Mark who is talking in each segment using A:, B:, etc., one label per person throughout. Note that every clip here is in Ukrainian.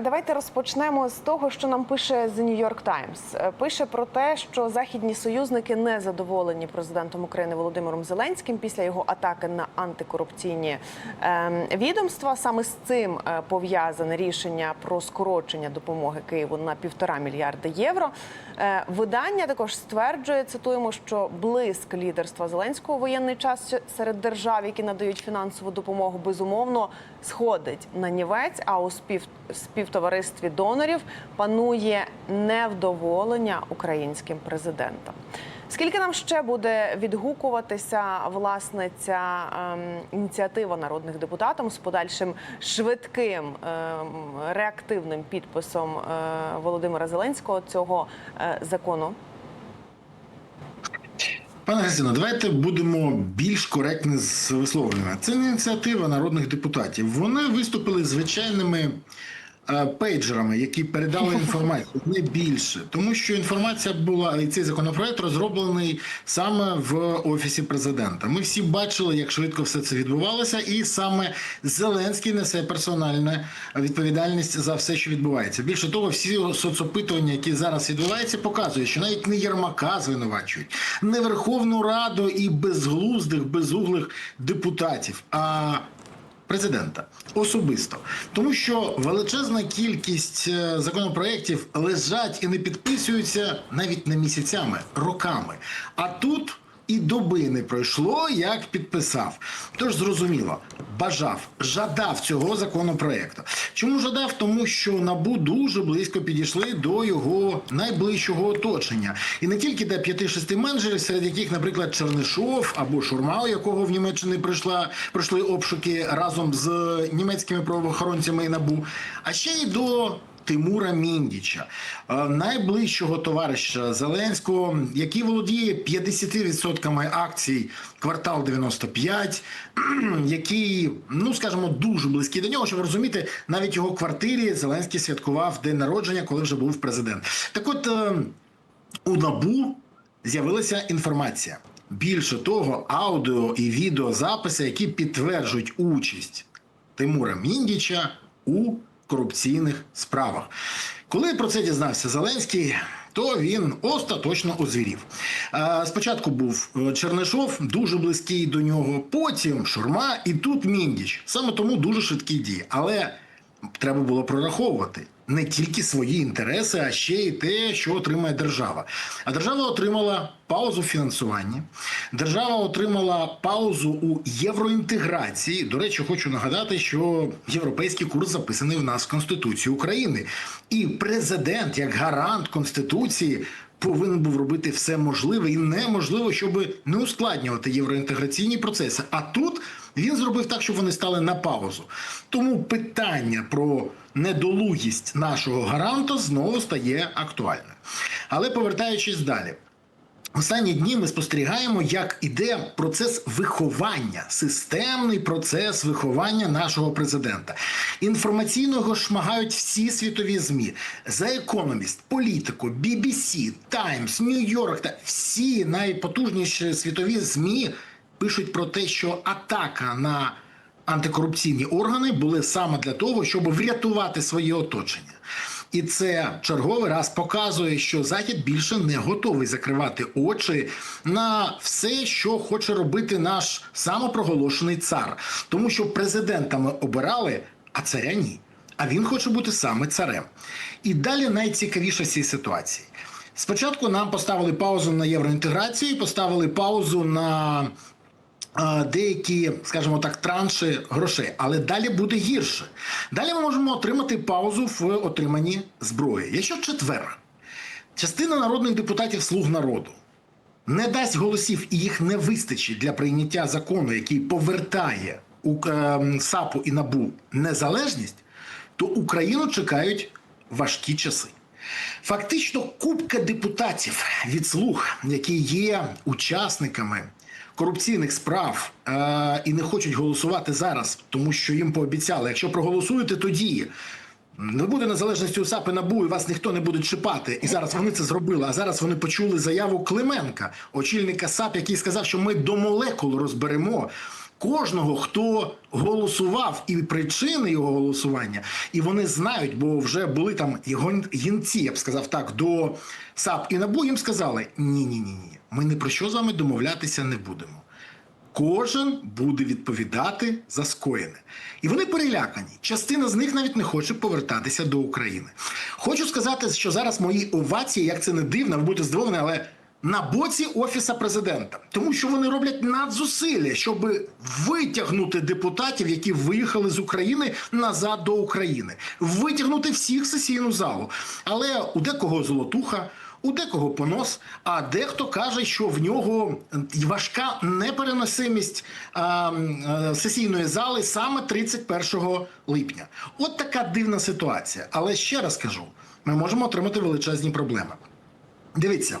A: Давайте розпочнемо з того, що нам пише The New York Times. Е, Пише про те, що західні союзники не задоволені президентом України Володимиром Зеленським після його атаки на антикорупційні ем, відомства. Саме з цим е, пов'язане рішення про скорочення допомоги Києву на півтора мільярда євро. Е, Видання також стверджує, цитуємо, що блиск лідерства Зеленського воєнний час серед держав, які надають фінансову допомогу, безумовно сходить на нівець. А у спів співтоваристві донорів панує невдоволення українським президентом. Скільки нам ще буде відгукуватися власне ця ем, ініціатива народних депутатів з подальшим швидким ем, реактивним підписом е, Володимира Зеленського цього е, закону?
B: Пане Гасіно, давайте будемо більш коректні з висловленнями. Це не ініціатива народних депутатів. Вони виступили звичайними е, пейджерами, які передали інформацію не більше, тому що інформація була і цей законопроект розроблений саме в офісі президента. Ми всі бачили, як швидко все це відбувалося, і саме Зеленський несе персональну відповідальність за все, що відбувається. Більше того, всі соцопитування, які зараз відбуваються, показують, що навіть не Єрмака звинувачують, не Верховну Раду і безглуздих, безуглих депутатів. а президента особисто, тому що величезна кількість е, законопроєктів лежать і не підписуються навіть не місяцями, роками. А тут і доби не пройшло, як підписав. Тож зрозуміло, бажав, жадав цього законопроекту. Чому жадав? Тому що набу дуже близько підійшли до його найближчого оточення, і не тільки до 5-6 менеджерів, серед яких, наприклад, Чернишов або Шурма, якого в Німеччині прийшла пройшли обшуки разом з німецькими правоохоронцями і набу, а ще й до. Тимура Міндіча, е, найближчого товариша Зеленського, який володіє 50% акцій квартал 95, який, ну скажімо, дуже близький до нього, щоб розуміти, навіть його квартирі Зеленський святкував день народження, коли вже був президент. Так от е, у набу з'явилася інформація. Більше того, аудіо і відеозаписи, які підтверджують участь Тимура Міндіча у корупційних справах. Коли про це дізнався Зеленський, то він остаточно озвірів. Спочатку був е, Чернишов, дуже близький до нього, потім Шурма, і тут Міндіч. Саме тому дуже швидкі дії. Але треба було прораховувати не тільки свої інтереси, а ще й те, що отримає держава. А держава отримала паузу в фінансуванні. Держава отримала паузу у євроінтеграції. До речі, хочу нагадати, що європейський курс записаний в нас в Конституції України. І президент, як гарант Конституції, повинен був робити все можливе і неможливо, щоб не ускладнювати євроінтеграційні процеси. А тут він зробив так, щоб вони стали на паузу. Тому питання про недолугість нашого гаранта знову стає актуальним. Але повертаючись далі. Останні дні ми спостерігаємо, як іде процес виховання, системний процес виховання нашого президента. Інформаційно його шмагають всі світові змі: за Economist, Політику, BBC, Times, New York та всі найпотужніші світові змі пишуть про те, що атака на антикорупційні органи були саме для того, щоб врятувати своє оточення. І це черговий раз показує, що Захід більше не готовий закривати очі на все, що хоче робити наш самопроголошений цар, тому що президентами обирали, а царя ні. А він хоче бути саме царем. І далі найцікавіше в цій ситуації. Спочатку нам поставили паузу на євроінтеграцію, поставили паузу на деякі, скажімо так, транші грошей, але далі буде гірше. Далі ми можемо отримати паузу в отриманні зброї. Якщо четвер, частина народних депутатів слуг народу не дасть голосів і їх не вистачить для прийняття закону, який повертає у е, САПу і НАБУ незалежність, то Україну чекають важкі часи. Фактично, купка депутатів від слуг, які є учасниками корупційних справ е, і не хочуть голосувати зараз, тому що їм пообіцяли, якщо проголосуєте, тоді. Не буде незалежності у САП і НАБУ, і вас ніхто не буде чіпати. І зараз вони це зробили. А зараз вони почули заяву Клименка, очільника САП, який сказав, що ми до молекул розберемо кожного, хто голосував, і причини його голосування, і вони знають, бо вже були там гінці, я б сказав так, до САП і НАБУ, їм сказали: ні, ні, ні, ні, ми ні про що з вами домовлятися не будемо. Кожен буде відповідати за скоєне. І вони перелякані. Частина з них навіть не хоче повертатися до України. Хочу сказати, що зараз мої овації, як це не дивно, ви будете здивовані, але на боці офіса президента, тому що вони роблять надзусилля, щоб витягнути депутатів, які виїхали з України назад до України, витягнути всіх сесійну залу. Але у декого золотуха. У декого понос, а дехто каже, що в нього важка непереносимість а, м, е, сесійної зали саме 31 липня. От така дивна ситуація. Але ще раз кажу: ми можемо отримати величезні проблеми. Дивіться,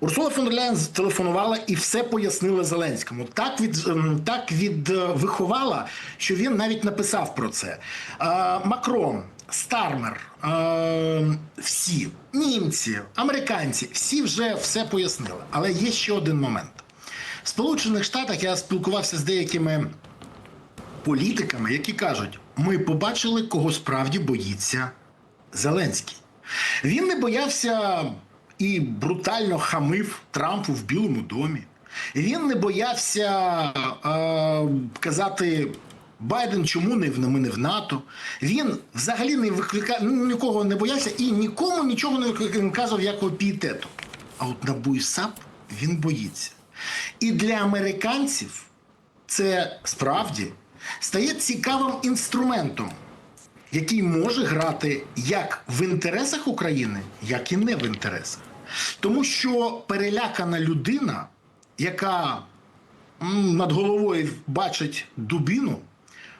B: Урсула фон дер Ляєн телефонувала і все пояснила Зеленському. Так від ем, так від е, виховала, що він навіть написав про це. Е, Макрон, Стармер, е, всі німці, американці, всі вже все пояснили. Але є ще один момент. В Сполучених Штатах я спілкувався з деякими політиками, які кажуть: ми побачили, кого справді боїться Зеленський. Він не боявся і брутально хамив Трампу в Білому домі. Він не боявся е, казати. Байден чому не в ми не в НАТО? Він взагалі не викликав нікого не боявся і нікому нічого не викликав, якого пієтету. А от на САП він боїться. І для американців це справді стає цікавим інструментом, який може грати як в інтересах України, як і не в інтересах. Тому що перелякана людина, яка над головою бачить дубіну,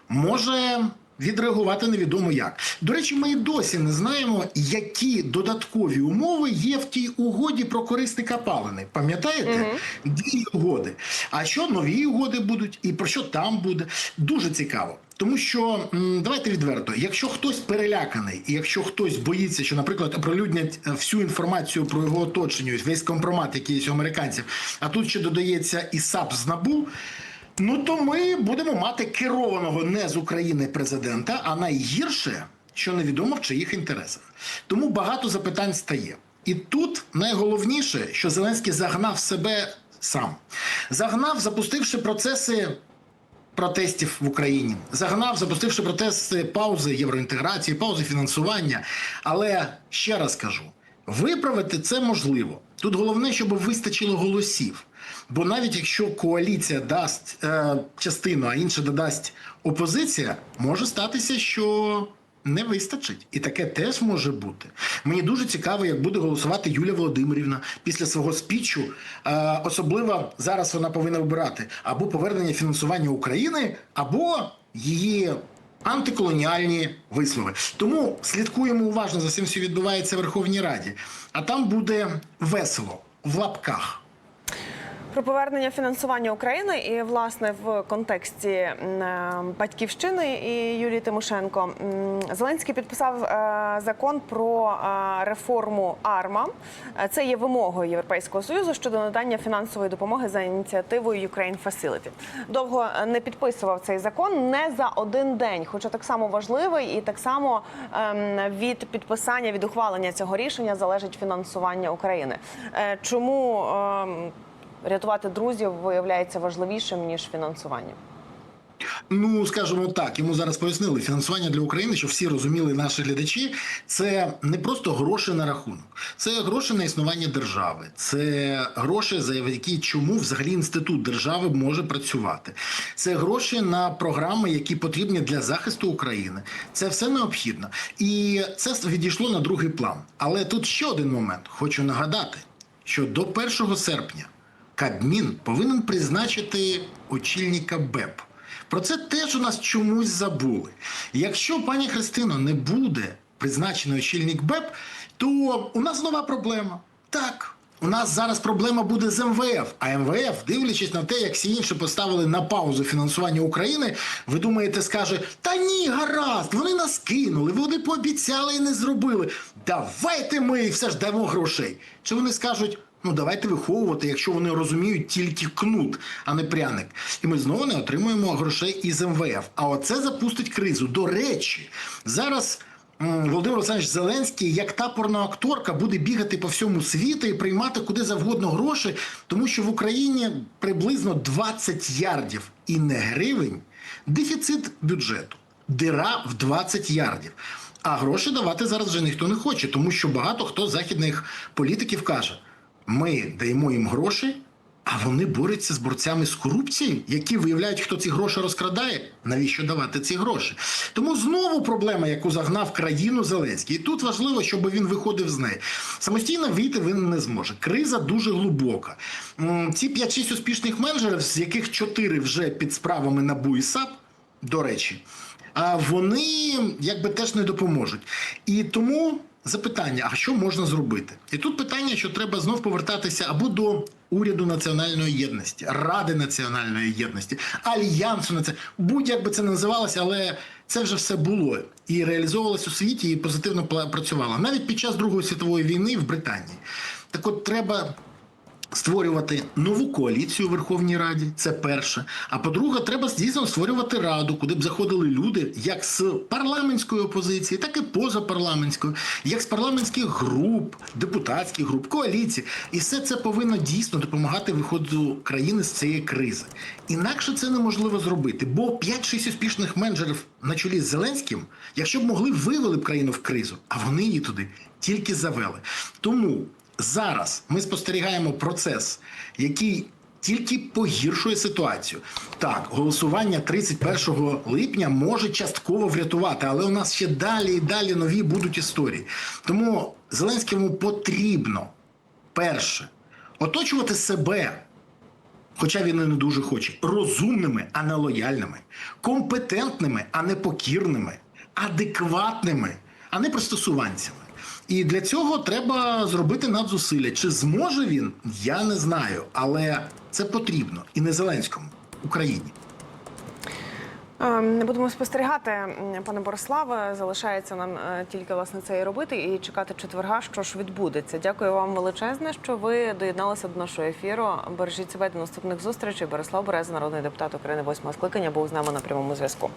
B: може відреагувати невідомо як. До речі, ми і досі не знаємо, які додаткові умови є в тій угоді про корисні капалини. Пам'ятаєте? Дві угоди. А що нові угоди будуть, і про що там буде? Дуже цікаво. Тому що давайте відверто, якщо хтось переляканий, і якщо хтось боїться, що, наприклад, оприлюднять е, всю інформацію про його оточення, весь компромат, який є у американців, а тут ще додається і САП з НАБУ, ну то ми будемо мати керованого не з України президента, а найгірше, що невідомо в чиїх інтересах. Тому багато запитань стає. І тут найголовніше, що Зеленський загнав себе сам, загнав, запустивши процеси протестів в Україні, загнав, запустивши протести паузи євроінтеграції, паузи фінансування. Але ще раз кажу: виправити це можливо. Тут головне, щоб вистачило голосів. Бо навіть якщо коаліція дасть е, частину, а інша додасть опозиція, може статися, що не вистачить, і таке теж може бути. Мені дуже цікаво, як буде голосувати Юлія Володимирівна після свого спічу. Е, особливо зараз вона повинна вибирати або повернення фінансування України, або її антиколоніальні вислови. Тому слідкуємо уважно за цим, що відбувається в Верховній Раді. А там буде весело в лапках.
A: Про повернення фінансування України і власне в контексті батьківщини і Юлії Тимошенко Зеленський підписав е, закон про е, реформу АРМА. Е, Це є вимогою Європейського союзу щодо надання фінансової допомоги за ініціативою Ukraine Facility. Довго не підписував цей закон не за один день, хоча так само важливий, і так само ем, від підписання від ухвалення цього рішення залежить фінансування України. Чому ем, рятувати друзів виявляється важливішим ніж фінансування.
B: Ну, скажімо так, йому зараз пояснили фінансування для України, щоб всі розуміли наші глядачі. Це не просто гроші на рахунок, це гроші на існування держави, це гроші, за які чому взагалі інститут держави може працювати. Це гроші на програми, які потрібні для захисту України. Це все необхідно, і це відійшло на другий план. Але тут ще один момент. Хочу нагадати, що до 1 серпня Кабмін повинен призначити очільника БЕП. Про це теж у нас чомусь забули. Якщо пані Христино не буде призначений очільник БЕП, то у нас нова проблема. Так, у нас зараз проблема буде з МВФ. А МВФ, дивлячись на те, як всі інші поставили на паузу фінансування України, ви думаєте, скаже: Та ні, гаразд, вони нас кинули, вони пообіцяли і не зробили. Давайте ми все ж дамо грошей. Чи вони скажуть, Ну давайте виховувати, якщо вони розуміють тільки кнут, а не пряник. І ми знову не отримуємо грошей із МВФ. А оце запустить кризу. До речі, зараз. Володимир Олександрович Зеленський, як та порноакторка, буде бігати по всьому світу і приймати куди завгодно гроші, тому що в Україні приблизно 20 ярдів і не гривень дефіцит бюджету, дира в 20 ярдів. А гроші давати зараз вже ніхто не хоче, тому що багато хто західних політиків каже: ми даємо їм гроші, а вони борються з борцями з корупцією, які виявляють, хто ці гроші розкрадає. Навіщо давати ці гроші? Тому знову проблема, яку загнав країну Зеленський. І тут важливо, щоб він виходив з неї. Самостійно вийти він не зможе. Криза дуже глибока. Ці 5-6 успішних менеджерів, з яких 4 вже під справами НАБУ і САП, до речі, вони якби теж не допоможуть. І тому запитання: а що можна зробити? І тут питання, що треба знов повертатися або до уряду національної єдності, ради національної єдності, альянсу на це будь-як би це називалося, але це вже все було і реалізовувалось у світі, і позитивно працювало навіть під час Другої світової війни в Британії. Так, от треба створювати нову коаліцію у Верховній Раді. Це перше. А по-друге, треба дійсно створювати раду, куди б заходили люди як з парламентської опозиції, так і позапарламентської, як з парламентських груп, депутатських груп, коаліцій. І все це повинно дійсно допомагати виходу країни з цієї кризи. Інакше це неможливо зробити, бо 5-6 успішних менеджерів на чолі з Зеленським, якщо б могли, вивели б країну в кризу, а вони її туди тільки завели. Тому зараз ми спостерігаємо процес, який тільки погіршує ситуацію. Так, голосування 31 липня може частково врятувати, але у нас ще далі і далі нові будуть історії. Тому Зеленському потрібно перше оточувати себе. Хоча він і не дуже хоче, розумними, а не лояльними, компетентними, а не покірними, адекватними, а не пристосуванцями. І для цього треба зробити надзусилля. Чи зможе він? Я не знаю, але це потрібно і не Зеленському, Україні.
A: Ем, Не будемо спостерігати, пане Бориславе. Залишається нам е, тільки власне це і робити, і чекати четверга, що ж відбудеться. Дякую вам величезне, що ви доєдналися до нашого ефіру. Бережіть себе до наступних зустрічей. Борислав Береза, народний депутат України, восьмого скликання, був з нами на прямому зв'язку.